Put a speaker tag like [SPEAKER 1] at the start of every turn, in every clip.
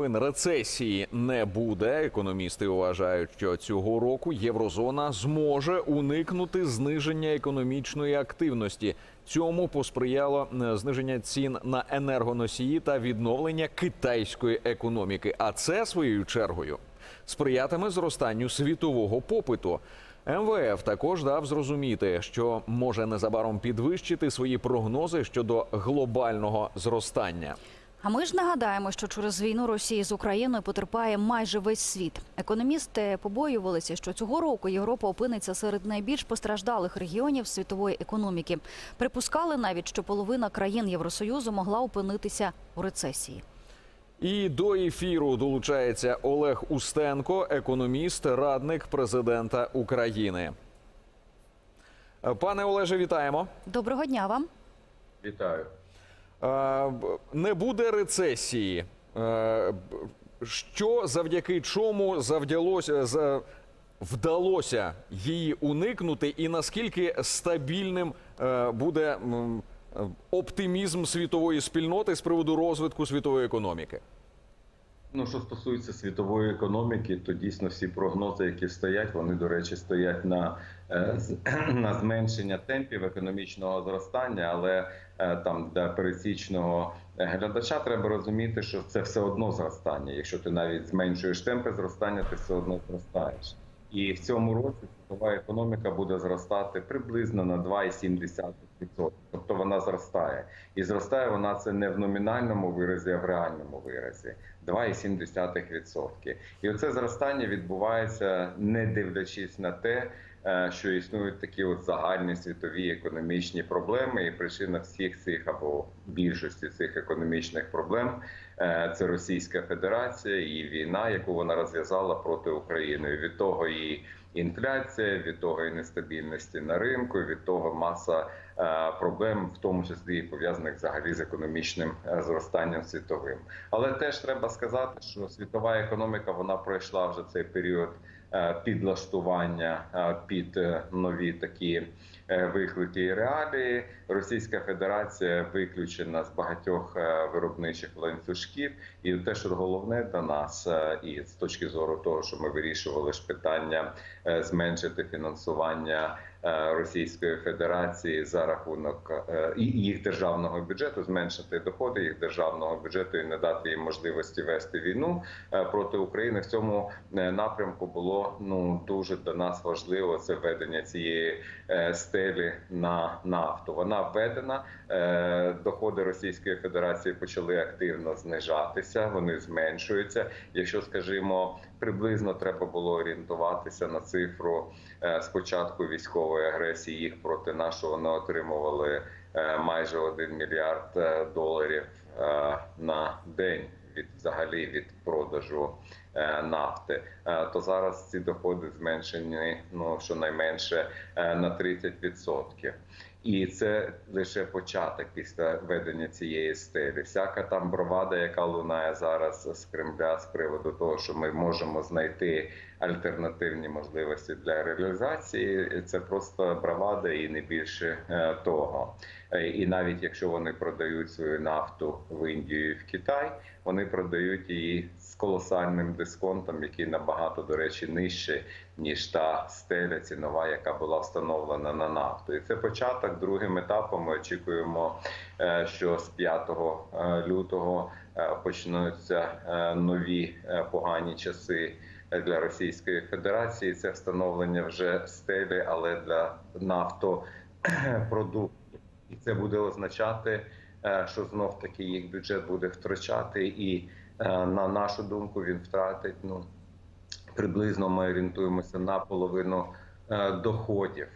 [SPEAKER 1] Рецесії не буде. Економісти вважають, що цього року єврозона зможе уникнути зниження економічної активності. Цьому посприяло е, зниження цін на енергоносії та відновлення китайської економіки. А це своєю чергою сприятиме зростанню світового попиту. МВФ також дав зрозуміти, що може незабаром підвищити свої прогнози щодо глобального зростання.
[SPEAKER 2] А ми ж нагадаємо, що через війну Росії з Україною потерпає майже весь світ. Економісти побоювалися, що цього року Європа опиниться серед найбільш постраждалих регіонів світової економіки. Припускали навіть, що половина країн Євросоюзу могла опинитися у рецесії.
[SPEAKER 1] І до ефіру долучається Олег Устенко, економіст, радник президента України. Пане Олеже, вітаємо.
[SPEAKER 2] Доброго дня вам.
[SPEAKER 3] Вітаю.
[SPEAKER 1] Е, Не буде рецесії. Е, Що завдяки чому завдялося вдалося її уникнути, і наскільки стабільним е, буде оптимізм світової спільноти з приводу розвитку світової економіки?
[SPEAKER 3] Ну, що стосується світової економіки, то дійсно всі прогнози, які стоять, вони, до речі, стоять на, е, на зменшення темпів економічного зростання, але е, там для пересічного глядача треба розуміти, що це все одно зростання. Якщо ти навіть зменшуєш темпи зростання, ти все одно зростаєш. І в цьому році світова економіка буде зростати приблизно на 2,7%. Тобто вона зростає. І зростає вона це не в номінальному виразі, а в реальному виразі 2,7%. І оце зростання відбувається, не дивлячись на те, е, що існують такі от загальні світові економічні проблеми, і причина всіх цих або більшості цих економічних проблем е, це Російська Федерація і війна, яку вона розв'язала проти України. Від того і інфляція, від того і нестабільності на ринку, від того маса проблем, в тому числі і пов'язаних взагалі з економічним е, зростанням світовим. Але теж треба сказати, що світова економіка вона пройшла вже цей період е, підлаштування е, під е, нові такі е, виклики і реалії. Російська Федерація виключена з багатьох е, виробничих ланцюжків, і те, що головне для нас, е, і з точки зору того, що ми вирішували ж питання е, зменшити фінансування е, Російської Федерації за рахунок е, їх державного бюджету, зменшити доходи їх державного бюджету і не дати їм можливості вести війну е, проти України. В цьому е, напрямку було ну дуже для нас важливо це введення цієї е, стелі на нафту. Вона введена. е, Доходи Російської Федерації почали активно знижатися. Вони зменшуються. Якщо скажімо, приблизно треба було орієнтуватися на цифру е, спочатку військової агресії їх проти нашого вони отримували е, майже 1 мільярд е, доларів на день від взагалі від продажу нафти. Е, То зараз ці доходи зменшені ну щонайменше е, на 30%. І це лише початок після ведення цієї стелі. Всяка там бровада, яка лунає зараз з Кремля з приводу того, що ми можемо знайти альтернативні можливості для реалізації, це просто бравада і не більше е, того. Е, І навіть якщо вони продають свою нафту в Індію і в Китай, вони продають її з колосальним дисконтом, який набагато до речі нижче ніж та стеля цінова, яка була встановлена на нафту. І це початок. Другим етапом ми очікуємо, е, що з 5 е, лютого почнуться нові погані часи для Російської Федерації. Це встановлення вже стелі, але для нафтопродуктів. І це буде означати, е, що знов таки їх бюджет буде втрачати, і е, на нашу думку він втратить ну приблизно ми орієнтуємося на половину е, доходів,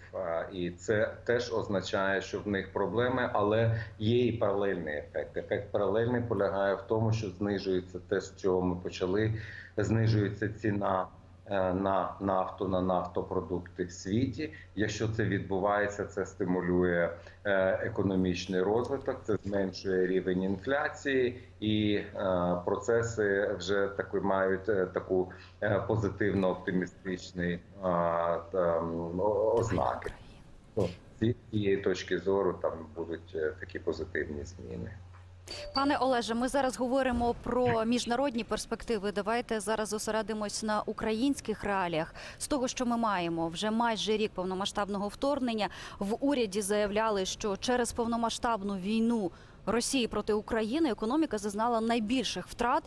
[SPEAKER 3] і це теж означає, що в них проблеми, але є і паралельний ефект. Ефект паралельний полягає в тому, що знижується те, з чого ми почали, знижується ціна. Е, На нафту на нафтопродукти в світі, якщо це відбувається, це стимулює е, економічний розвиток, це зменшує рівень інфляції, і е, процеси вже таку мають таку позитивно оптимістичний е, там, о- ознаки. З цієї точки зору там будуть такі позитивні зміни.
[SPEAKER 2] Пане Олеже, ми зараз говоримо про міжнародні перспективи. Давайте зараз зосередимось на українських реаліях. З того, що ми маємо, вже майже рік повномасштабного вторгнення. В уряді заявляли, що через повномасштабну війну Росії проти України економіка зазнала найбільших втрат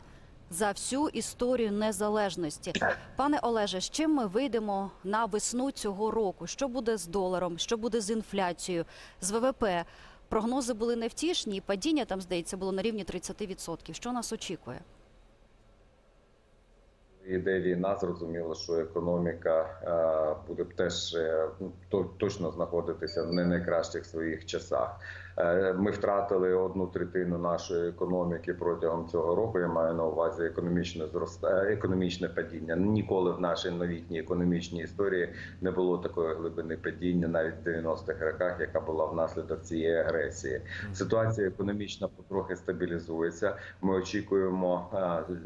[SPEAKER 2] за всю історію незалежності. Пане Олеже, з чим ми вийдемо на весну цього року? Що буде з доларом? Що буде з інфляцією, з ВВП? Прогнози були невтішні, і падіння там, здається, було на рівні 30%. Що нас очікує?
[SPEAKER 3] Іде війна, зрозуміло, що економіка е, буде теж е, ну, то- точно знаходитися в не найкращих своїх часах. Е, Ми втратили одну третину нашої економіки протягом цього року. Я маю на увазі економічне зроста, е, економічне падіння. Ніколи в нашій новітній економічній історії не було такої глибини падіння, навіть в 90-х роках, яка була внаслідок цієї агресії. Ситуація економічна потрохи стабілізується. Ми очікуємо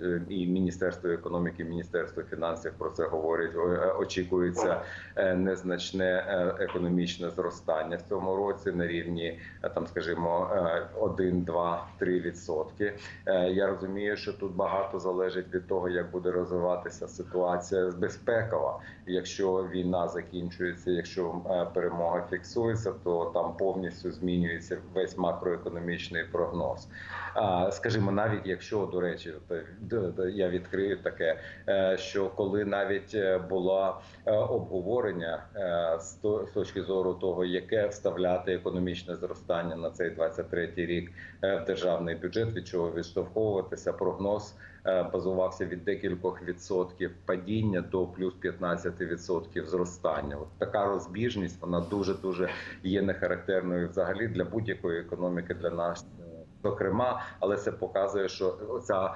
[SPEAKER 3] е, і Міністерство економіки, і Міністерство фінансів про це говорять. Очікується незначне економічне зростання в цьому році на рівні там, скажімо, е, 1, 2, 3 відсотки. Е, Я розумію, що тут багато залежить від того, як буде розвиватися ситуація безпекова. Якщо війна закінчується, якщо е, перемога фіксується, то там повністю змінюється весь макроекономічний прогноз. Скажімо, навіть якщо до речі, я відкрию таке, е, що коли навіть е, було е, обговорення з точки зору того, яке вставляти економічне зростання на цей 23-й рік в державний бюджет, від чого відштовховуватися, прогноз базувався від декількох відсотків падіння до плюс 15 відсотків зростання. От така розбіжність вона дуже дуже є нехарактерною взагалі для будь-якої економіки для нас. Е, Зокрема, але це показує, що ця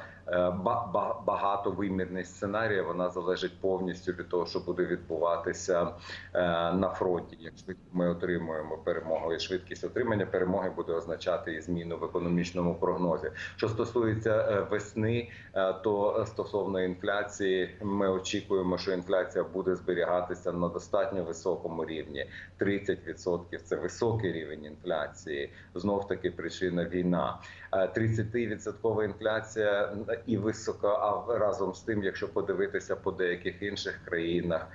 [SPEAKER 3] ба- багатовимірність сценарія вона залежить повністю від того, що буде відбуватися е, на фронті. Як швидко ми отримуємо перемогу, і швидкість отримання перемоги буде означати і зміну в економічному прогнозі. Що стосується е, весни, е, то стосовно інфляції, ми очікуємо, що інфляція буде зберігатися на достатньо високому рівні. 30% – це високий рівень інфляції. Знов таки причина війна. Е, 30% інфляція і висока. А разом з тим, якщо подивитися по деяких інших країнах,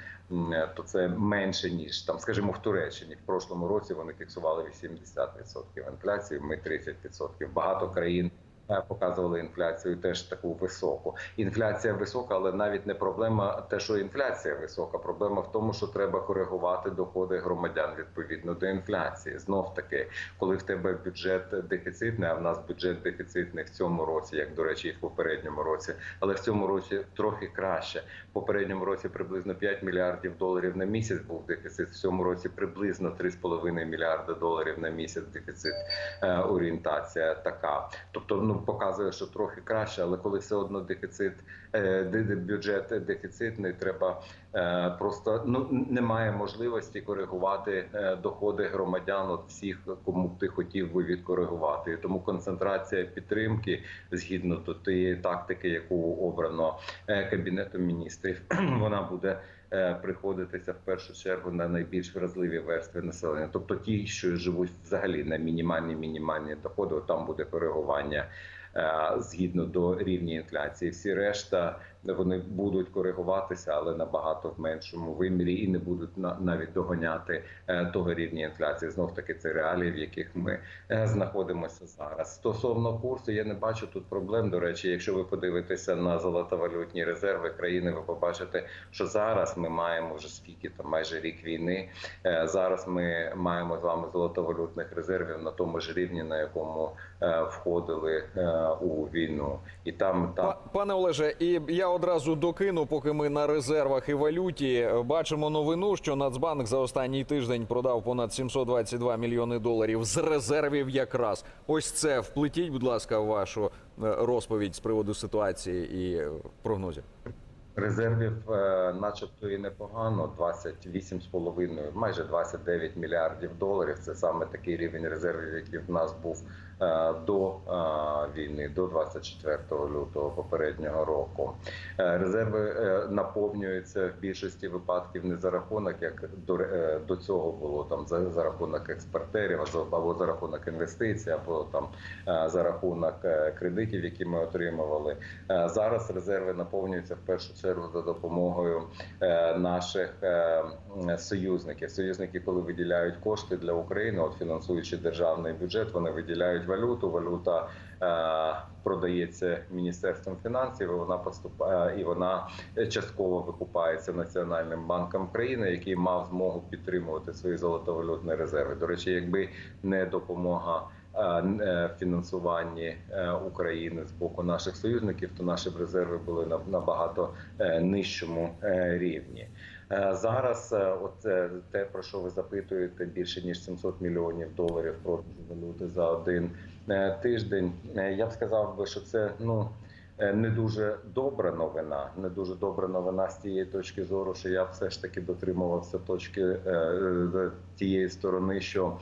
[SPEAKER 3] то це менше ніж там, скажімо, в Туреччині. В прошлому році вони фіксували 80% інфляції. Ми 30%. Багато країн. Е, Показували інфляцію теж таку високу. Інфляція висока, але навіть не проблема те, що інфляція висока. Проблема в тому, що треба коригувати доходи громадян відповідно до інфляції. Знов таки, коли в тебе бюджет дефіцитний, а в нас бюджет дефіцитний в цьому році, як до речі, і в попередньому році, але в цьому році трохи краще. В попередньому році приблизно 5 мільярдів доларів на місяць був дефіцит. В цьому році приблизно 3,5 мільярда доларів на місяць дефіцит. Е, орієнтація така. Тобто, ну показує, що трохи краще, але коли все одно дефіцит, е, бюджет дефіцитний, треба е, просто ну немає можливості коригувати е, доходи громадян от всіх, кому ти хотів би відкоригувати. Тому концентрація підтримки згідно до тієї тактики, яку обрано кабінетом міністрів, вона буде. Е, Приходитися в першу чергу на найбільш вразливі верстви населення, тобто ті, що живуть взагалі на мінімальні мінімальні доходи, там буде коригування е, згідно до рівня інфляції. Всі решта вони будуть коригуватися, але набагато в меншому вимірі і не будуть на- навіть доганяти е, того рівня інфляції. Знов таки це реалії, в яких ми е, знаходимося зараз. Стосовно курсу, я не бачу тут проблем. До речі, якщо ви подивитеся на золотовалютні резерви країни, ви побачите, що зараз ми маємо вже скільки там майже рік війни. Е, Зараз ми маємо з вами золотовалютних резервів на тому ж рівні, на якому входили у війну, і там там
[SPEAKER 1] Пане Олеже, і я одразу докину, поки ми на резервах і валюті бачимо новину, що Нацбанк за останній тиждень продав понад 722 мільйони доларів з резервів. Якраз ось це вплетіть, будь ласка, вашу е, розповідь з приводу ситуації і е, прогнозів.
[SPEAKER 3] Резервів, е, начебто, і непогано. 28,5, майже 29 мільярдів доларів. Це саме такий рівень резервів, який в нас був е, до е, війни, до 24 лютого попереднього року. Резерви наповнюються в більшості випадків не за рахунок, як до, цього було там за, за рахунок експортерів, або- за рахунок інвестицій, або там за рахунок кредитів, які ми отримували. Зараз резерви наповнюються в першу чергу за допомогою е, наших е, союзників. Союзники, коли виділяють кошти для України, от фінансуючи державний бюджет, вони виділяють валюту. Валюта е, продається міністерством фінансів. і Вона поступає і вона частково викупається Національним банком країни, який мав змогу підтримувати свої золотовалютні резерви. До речі, якби не допомога. Е, е, Фінансуванні е, України з боку наших союзників, то наші б резерви були на набагато нижчому рівні. Зараз от те, про що ви запитуєте, більше ніж 700 мільйонів доларів продажу валюти за один тиждень. Я б сказав би, що це ну. Не дуже добра новина, не дуже добра новина з тієї точки зору, що я все ж таки дотримувався точки тієї сторони, що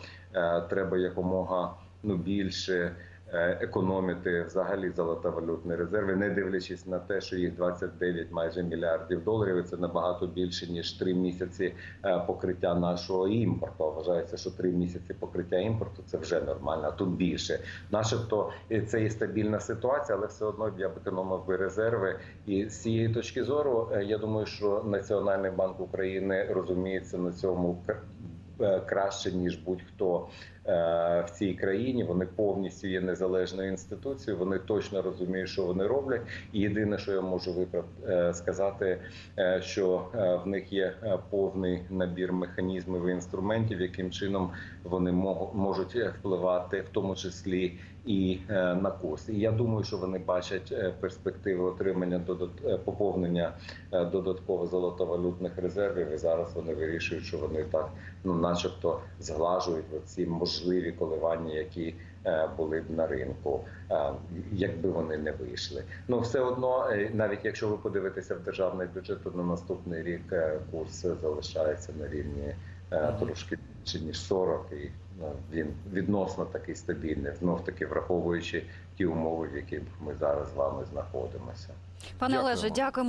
[SPEAKER 3] треба якомога ну більше е, економити взагалі золотовалютні резерви, не дивлячись на те, що їх 29 майже мільярдів доларів. і Це набагато більше ніж три місяці е, покриття нашого імпорту. Вважається, що три місяці покриття імпорту це вже нормально. А тут більше, начебто, це і стабільна ситуація, але все одно я б економив би резерви. І з цієї точки зору, е, я думаю, що Національний банк України розуміється на цьому е, краще ніж будь-хто е, в цій країні. Вони повністю є незалежною інституцією. Вони точно розуміють, що вони роблять. І єдине, що я можу виправ... е, сказати, е, що е, в них є е, повний набір механізмів і інструментів, яким чином вони можуть е, впливати, в тому числі і е, на курс. І я думаю, що вони бачать е, перспективи отримання е, поповнення додатково золотовалютних резервів. І зараз вони вирішують, що вони так, ну начебто, зглажують ці можливі коливання, які були б на ринку, якби вони не вийшли. Ну все одно, навіть якщо ви подивитеся в державний бюджет, то на наступний рік курс залишається на рівні трошки більше ніж 40, і він відносно такий стабільний, знов таки враховуючи ті умови, в яких ми зараз з вами знаходимося.
[SPEAKER 2] Пане Олеже, дякуємо